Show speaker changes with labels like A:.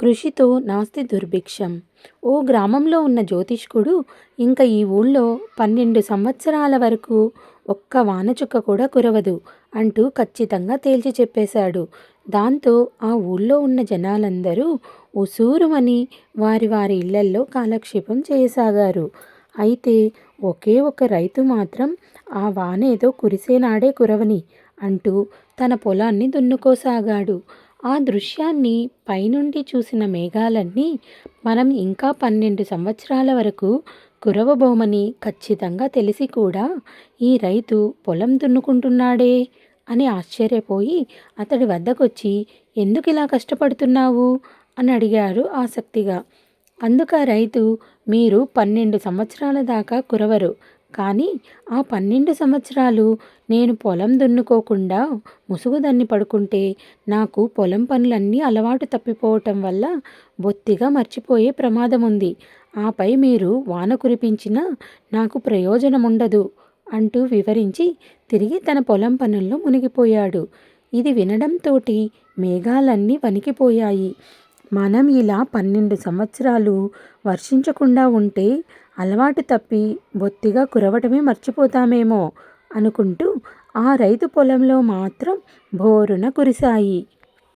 A: కృషితో నాస్తి దుర్భిక్షం. ఓ గ్రామంలో ఉన్న జ్యోతిష్కుడు ఇంకా ఈ ఊళ్ళో పన్నెండు సంవత్సరాల వరకు ఒక్క వానచుక్క కూడా కురవదు అంటూ ఖచ్చితంగా తేల్చి చెప్పేశాడు. దాంతో ఆ ఊళ్ళో ఉన్న జనాలందరూ ఉసూరుమని వారి వారి ఇళ్ళల్లో కాలక్షేపం చేయసాగారు. అయితే ఒకే ఒక రైతు మాత్రం ఆ వానేదో కురిసేనాడే కురవని అంటూ తన పొలాన్ని దున్నుకోసాగాడు. ఆ దృశ్యాన్ని పైనుండి చూసిన మేఘాలన్నీ మనం ఇంకా పన్నెండు సంవత్సరాల వరకు కురవబోమని ఖచ్చితంగా తెలిసి కూడా ఈ రైతు పొలం దున్నుకుంటున్నాడే అని ఆశ్చర్యపోయి అతడి వద్దకొచ్చి ఎందుకు ఇలా కష్టపడుతున్నావు? అని అడిగారు ఆసక్తిగా. అందుక రైతు మీరు పన్నెండు సంవత్సరాల దాకా కురవరు. కానీ ఆ పన్నెండు సంవత్సరాలు నేను పొలం దున్నుకోకుండా ముసుగుదన్ని పడుకుంటే నాకు పొలం పనులన్నీ అలవాటు తప్పిపోవటం వల్ల బొత్తిగా మర్చిపోయే ప్రమాదం ఉంది. ఆపై మీరు వాన కురిపించినా నాకు ప్రయోజనం ఉండదు అంటూ వివరించి తిరిగి తన పొలం పనుల్లో మునిగిపోయాడు. ఇది వినడంతోటి మేఘాలన్నీ వణికిపోయాయి. మనం ఇలా పన్నెండు సంవత్సరాలు వర్షించకుండా ఉంటే అలవాటు తప్పి బొత్తిగా కురవటమే మర్చిపోతామేమో అనుకుంటూ ఆ రైతు పొలంలో మాత్రం బోరున కురిశాయి.